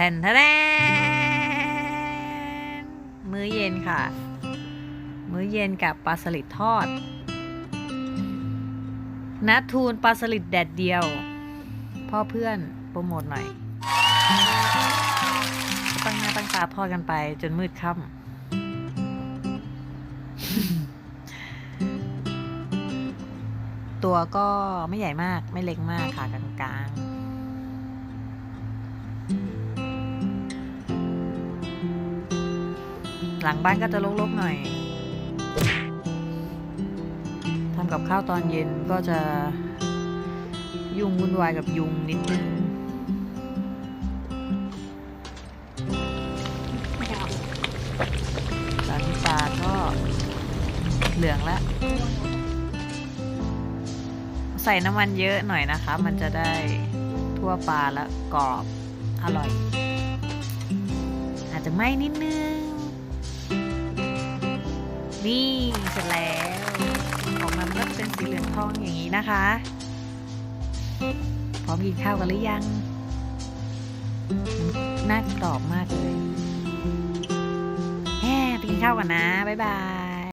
แทนแทนมื้อเย็นค่ะ มื้อเย็นกับปลาสลิดทอดนัดทูนปลาสลิดแดดเดียว พ่อเพื่อนโปรโมทหน่อยตั้งหน้าตั้งตาทอกันไปจนมืดค่ำตัวก็ไม่ใหญ่มากไม่เล็กมากค่ะกลางๆ หลังบ้านก็จะรกๆหน่อยทำกับข้าวตอนเย็นก็จะยุ่งวุ่นวายกับยุงนิดนึงตอนนี้ปลาก็เหลืองแล้ว ใส่น้ำมันเยอะหน่อยนะคะ มันจะได้ทั่วปลาแล้วกรอบอร่อย อาจจะไหม้นิดนึง นี่เสร็จแล้วออกมามันก็เป็นสีเหลืองทองอย่างนี้นะคะ พร้อมกินข้าวกันหรือยัง น่ากรอบมากเลยแฮ่ไปกินข้าวกันนะ บ๊ายบาย